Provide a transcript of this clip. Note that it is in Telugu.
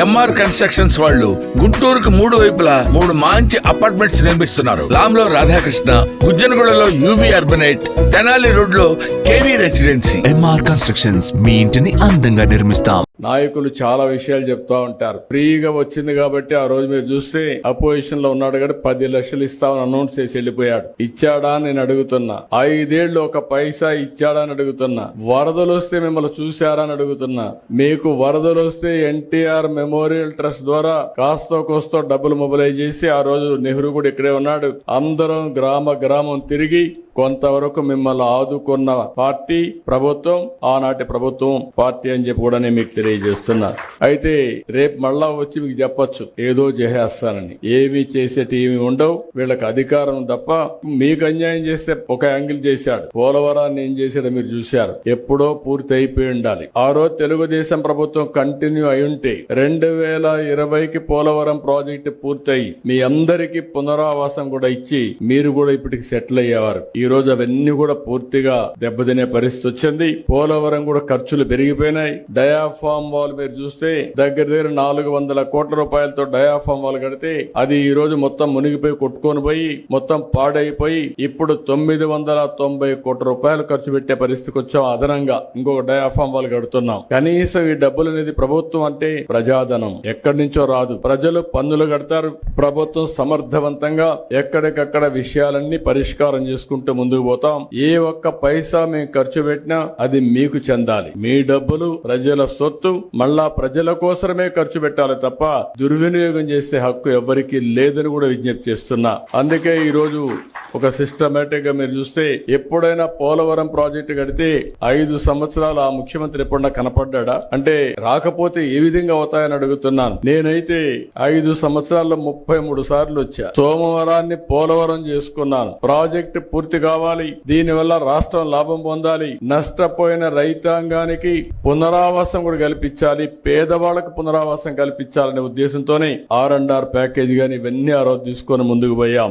ఎంఆర్ కన్స్ట్రక్షన్స్ వాళ్ళు గుంటూరుకు మూడు వైపులా మూడు మంచి అపార్ట్మెంట్స్ నిర్మిస్తున్నారు. లాంలో రాధాకృష్ణ గుజ్జనగూడలో యూవి అర్బనైట్ తెనాలి రోడ్లో కేవీ రెసిడెన్సీ ఎంఆర్ కన్స్ట్రక్షన్స్ మీ ఇంటిని అందంగా నిర్మిస్తాం. నాయకులు చాలా విషయాలు చెప్తా ఉంటారు. ఫ్రీగా వచ్చింది కాబట్టి ఆ రోజు మీరు చూస్తే అపోజిషన్లో ఉన్నాడు కాబట్టి పది లక్షలు ఇస్తామని అనౌన్స్ చేసి వెళ్ళిపోయాడు. ఇచ్చాడా నేను అడుగుతున్నా. ఐదేళ్ళు ఒక పైసా ఇచ్చాడా అని అడుగుతున్నా. వరదలు వస్తే మిమ్మల్ని చూశారా అని అడుగుతున్నా. మీకు వరదలు వస్తే ఎన్టీఆర్ మెమోరియల్ ట్రస్ట్ ద్వారా కాస్తో కోస్తో డబ్బులు మొబిలైజ్ చేసి ఆ రోజు నెహ్రూ కూడా ఇక్కడే ఉన్నాడు. అందరం గ్రామ గ్రామం తిరిగి కొంతవరకు మిమ్మల్ని ఆదుకున్న పార్టీ ప్రభుత్వం ఆనాటి ప్రభుత్వం పార్టీ అని చెప్పి కూడా మీకు తెలియదు తెలియజేస్తున్నా. అయితే రేపు మళ్ళా వచ్చి మీకు చెప్పొచ్చు. ఏదో చేసేస్తానని ఏమి చేసేటి ఏమి ఉండవు. వీళ్ళకి అధికారం తప్ప మీకు అన్యాయం చేస్తే ఒక యాంగిల్ చేశాడు. పోలవరాన్ని ఏం చేశాడో మీరు చూశారు. ఎప్పుడో పూర్తి అయిపోయి ఉండాలి. ఆ రోజు తెలుగుదేశం ప్రభుత్వం కంటిన్యూ అయి ఉంటే రెండు వేల ఇరవైకి పోలవరం ప్రాజెక్ట్ పూర్తయి మీ అందరికి పునరావాసం కూడా ఇచ్చి మీరు కూడా ఇప్పటికి సెటిల్ అయ్యేవారు. ఈ రోజు అవన్నీ కూడా పూర్తిగా దెబ్బతినే పరిస్థితి వచ్చింది. పోలవరం కూడా ఖర్చులు పెరిగిపోయినాయి. డయాఫామ్ వాల్ మీరు చూస్తే దగ్గర దగ్గర నాలుగు వందల కోట్ల రూపాయలతో డయాఫామ్ వాల్ కడితే అది ఈ రోజు మొత్తం మునిగిపోయి కొట్టుకొని పోయి మొత్తం పాడైపోయి ఇప్పుడు తొమ్మిది వందల తొంభై కోట్ల రూపాయలు ఖర్చు పెట్టే పరిస్థితికి వచ్చాం అదనంగా. ఇంకొక డయాఫామ్ వాల్ కడుతున్నాం. కనీసం ఈ డబ్బులు అనేది ప్రభుత్వం అంటే ప్రజాధనం. ఎక్కడి నుంచో రాదు. ప్రజలు పన్నులు కడతారు. ప్రభుత్వం సమర్థవంతంగా ఎక్కడికక్కడ విషయాలన్నీ పరిష్కారం చేసుకుంటూ ముందుకు పోతాం. ఏ ఒక్క పైసా మేము ఖర్చు పెట్టినా అది మీకు చెందాలి. మీ డబ్బులు ప్రజల సొత్తు మళ్ళా ప్రజల కోసమే ఖర్చు పెట్టాలి తప్ప దుర్వినియోగం చేసే హక్కు ఎవరికీ లేదని కూడా విజ్ఞప్తి చేస్తున్నా. అందుకే ఈ రోజు ఒక సిస్టమేటిక్గా మీరు చూస్తే ఎప్పుడైనా పోలవరం ప్రాజెక్టు కడితే ఐదు సంవత్సరాలు ఆ ముఖ్యమంత్రి ఎప్పుడన్నా కనపడ్డా అంటే రాకపోతే ఏ విధంగా అవుతాయని అడుగుతున్నాను. నేనైతే ఐదు సంవత్సరాల్లో ముప్పై మూడు సార్లు వచ్చా. సోమవారాన్ని పోలవరం చేసుకున్నాను. ప్రాజెక్టు పూర్తి కావాలి. దీనివల్ల రాష్ట్రం లాభం పొందాలి. నష్టపోయిన రైతాంగానికి పునరావాసం కూడా కల్పించాలి. పేదవాళ్ళకు పునరావాసం కల్పించాలనే ఉద్దేశంతోనే ఆర్ అండ్ ఆర్ ప్యాకేజ్ గాని ఇవన్నీ ఆ రోజు తీసుకొని ముందుకు పోయాం.